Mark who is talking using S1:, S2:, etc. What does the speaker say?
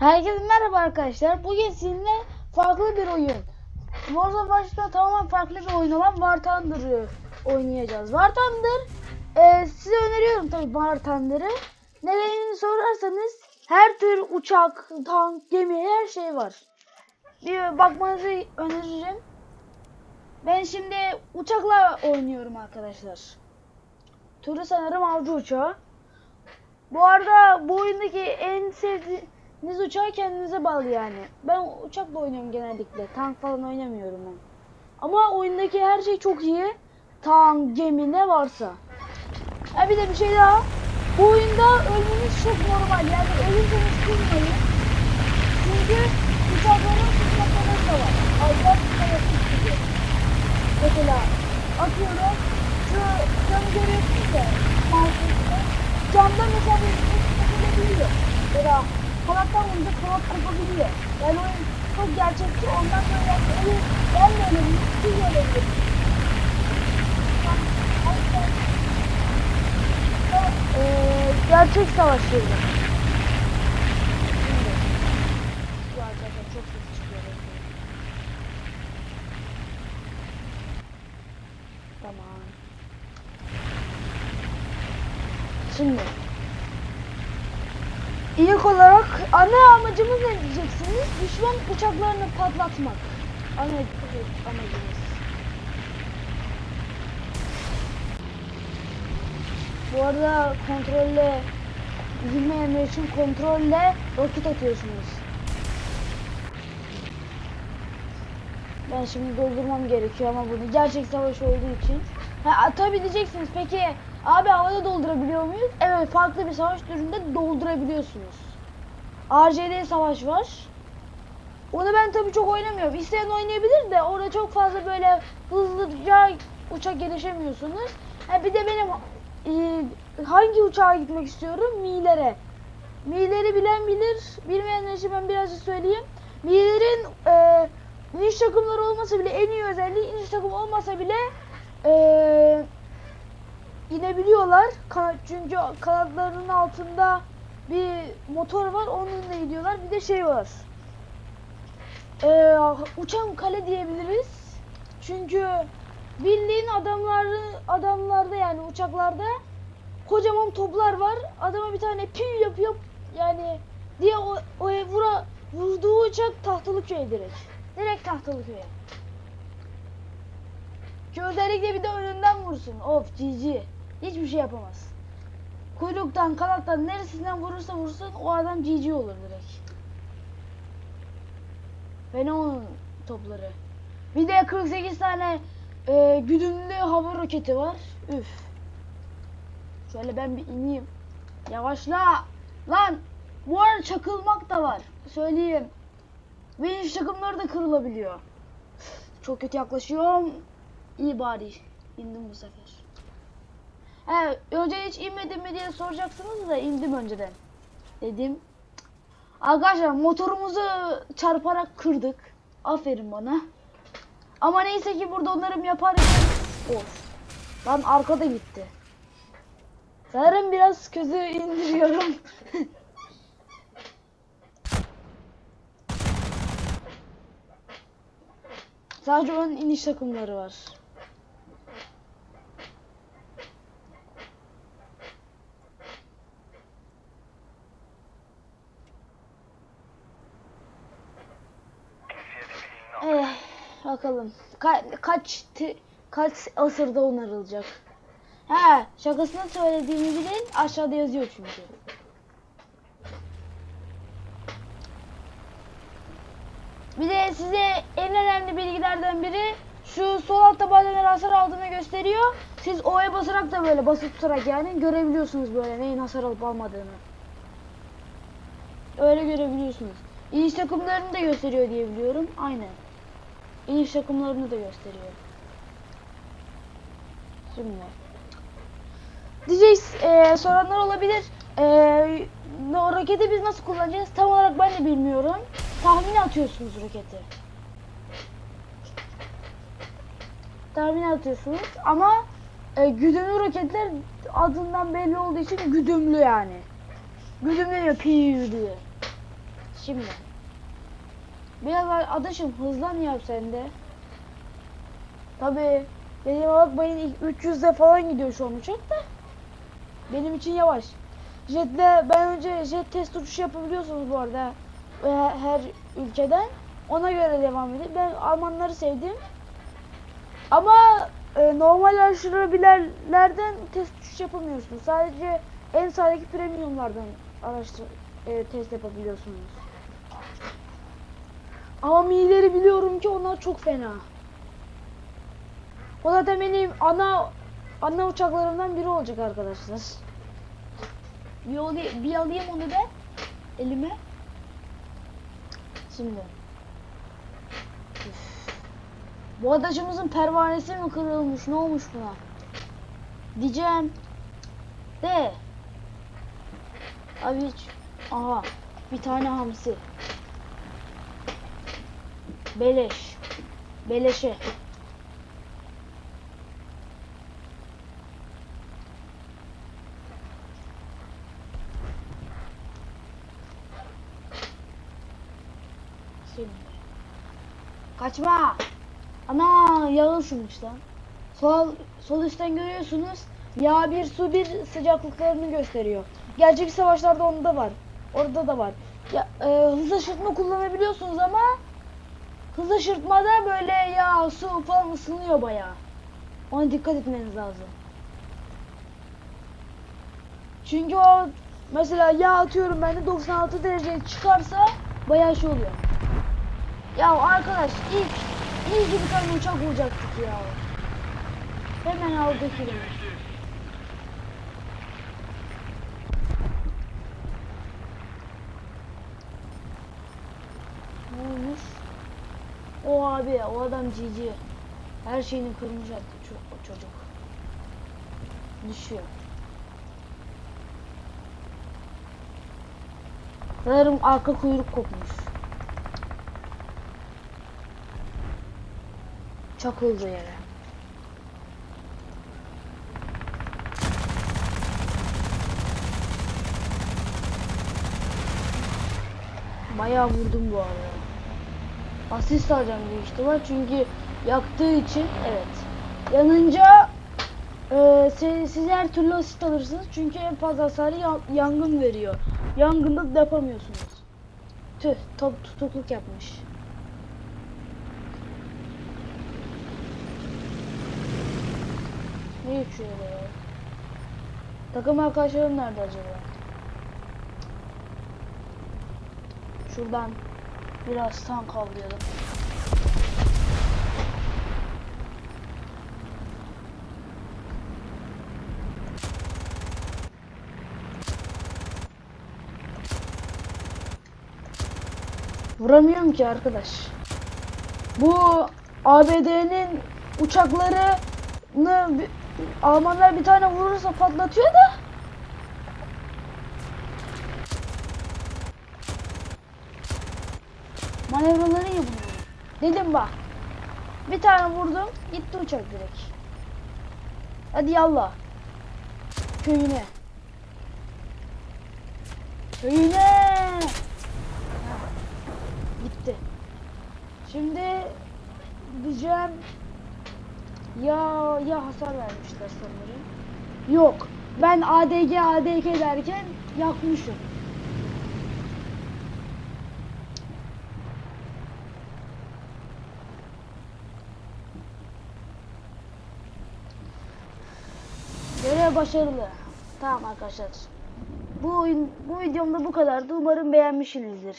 S1: Herkese merhaba arkadaşlar. Bugün sizinle farklı bir oyun. Warza başta tamamen farklı bir oyun olan War Thunder'ı oynayacağız. War Thunder e, size öneriyorum tabii War Thunder'ı. Nedenini sorarsanız her tür uçak, tank, gemi her şey var. Bir bakmanızı öneririm. Ben şimdi uçakla oynuyorum arkadaşlar. Türü sanırım avcı uçağı. Bu arada bu oyundaki en sevdiğiniz uçağı kendinize bağlı yani. Ben uçakla oynuyorum genellikle. Tank falan oynamıyorum ben. Ama oyundaki her şey çok iyi. Tank, gemi ne varsa. Ha bir de bir şey daha. Bu oyunda ölmeniz çok normal. Yani ölürseniz kızmayın. Çünkü uçakların uçakları da var. Allah uçakları gibi. Mesela atıyorum şu camı görüyorsunuz ya. Camda mesela bir kopabiliyor. Ya da kanattan vurunca kanat kopabiliyor. Yani oyun çok gerçekçi. Ondan sonra yani öyle, ben de öyle siz de öyle gerçek savaş yeri. Tamam. Şimdi ilk olarak ana amacımız ne diyeceksiniz? Düşman uçaklarını patlatmak. Ana amacımız. Bu arada kontrolle bilmeyenler için kontrolle roket atıyorsunuz. Ben şimdi doldurmam gerekiyor ama bunu gerçek savaş olduğu için. Ha tabi peki abi havada doldurabiliyor muyuz? Evet farklı bir savaş türünde doldurabiliyorsunuz. RCD savaş var. Onu ben tabi çok oynamıyorum. İsteyen oynayabilir de orada çok fazla böyle hızlıca uçak gelişemiyorsunuz. Ha bir de benim e, hangi uçağa gitmek istiyorum? Mi'lere. Mi'leri bilen bilir. Bilmeyenler için ben birazcık söyleyeyim. Mi'lerin e, iniş takımları olmasa bile en iyi özelliği iniş takımı olmasa bile e, inebiliyorlar. Çünkü kanatlarının altında bir motor var. Onunla gidiyorlar. Bir de şey var. E, uçan kale diyebiliriz. Çünkü bildiğin adamları adamlarda yani uçaklarda kocaman toplar var. Adama bir tane piv yapıyor yani diye o, o vura, vurduğu uçak tahtalı köye direkt. Direkt tahtalı köye. Ki özellikle bir de önünden vursun. Of GG. Hiçbir şey yapamaz. Kuyruktan, kanattan, neresinden vurursa vursun o adam GG olur direkt. Ve onun topları. Bir de 48 tane e, güdümlü hava roketi var. Üf. Şöyle ben bir ineyim. Yavaşla. Lan bu arada çakılmak da var. Söyleyeyim. Ve iş takımları da kırılabiliyor. Çok kötü yaklaşıyorum. İyi bari. İndim bu sefer. He, önce hiç inmedim mi diye soracaksınız da indim önceden. Dedim. Arkadaşlar motorumuzu çarparak kırdık. Aferin bana. Ama neyse ki burada onarım yaparken... Of. Lan arkada gitti. Sanırım biraz közü indiriyorum. Sadece ön iniş takımları var. Bakalım. Ka- kaç kaç asırda onarılacak? He, şakasını söylediğimi bilin. Aşağıda yazıyor çünkü. Bir de size en önemli bilgilerden biri şu sol altta bazen hasar aldığını gösteriyor. Siz O'ya basarak da böyle basıp tutarak yani görebiliyorsunuz böyle neyin hasar alıp almadığını. Öyle görebiliyorsunuz. İniş takımlarını da gösteriyor diye biliyorum. Aynen. İniş takımlarını da gösteriyor. Şimdi. Diyeceğiz, e, soranlar olabilir. E, roketi biz nasıl kullanacağız? Tam olarak ben de bilmiyorum. Tahmin atıyorsunuz roketi. Tahmin atıyorsunuz ama e, güdümlü roketler adından belli olduğu için güdümlü yani. Güdümleniyor piu diye. Şimdi. Biraz adaşım hızlan yap sen de. Tabi benim bakmayın ilk 300'de falan gidiyor şu an uçak da. Benim için yavaş. Jetle ben önce jet test uçuşu yapabiliyorsunuz bu arada. Ve her ülkeden. Ona göre devam edin. Ben Almanları sevdim. Ama e, normal aşırıbilerlerden test uçuş yapamıyorsunuz. Sadece en sağdaki premiumlardan araştır e, test yapabiliyorsunuz. Ama mileri biliyorum ki onlar çok fena. O zaten benim ana ana uçaklarımdan biri olacak arkadaşlar. Bir, alayım, bir alayım onu ben elime. Şimdi. Bu adacımızın pervanesi mi kırılmış? Ne olmuş buna? Diyeceğim. De. Abi hiç. Aha. Bir tane hamsi. Beleş. Beleşe. Şimdi. Kaçma. Ana yağ ısınmış lan. Sol, sol üstten görüyorsunuz. Yağ bir su bir sıcaklıklarını gösteriyor. Gerçek savaşlarda onda var. Orada da var. Ya, e, hızlı aşırtma kullanabiliyorsunuz ama hızlı aşırtmada böyle yağ, su falan ısınıyor bayağı. Ona dikkat etmeniz lazım. Çünkü o mesela yağ atıyorum ben de 96 dereceye çıkarsa bayağı şey oluyor. Ya arkadaş ilk iyi ki bir tane uçak bulacaktık ya. Hemen aldık yine. Ne olmuş? Abi o adam cici. Her şeyini kırmış attı ço- o çocuk. Düşüyor. Sanırım arka kuyruk kopmuş. Çakıldı yere. Bayağı vurdum bu arada. Asist alacağım büyük ihtimal çünkü yaktığı için evet. Yanınca e, siz, siz her türlü asist alırsınız çünkü en fazla hasarı ya- yangın veriyor. Yangında da yapamıyorsunuz. Tüh top tutukluk yapmış. Ne uçuyor ya? Takım arkadaşlarım nerede acaba? Şuradan biraz tank avlayalım. Vuramıyorum ki arkadaş. Bu ABD'nin uçaklarını Almanlar bir tane vurursa patlatıyor da manevraları iyi bunların. Dedim bak. Bir tane vurdum gitti uçak direkt. Hadi yallah. Köyüne. Köyüne. Gitti. Şimdi diyeceğim ya ya hasar vermişler sanırım. Yok. Ben ADG ADK derken yakmışım. Başarılı. Tamam arkadaşlar. Bu oyun, bu videomda bu kadardı. Umarım beğenmişsinizdir.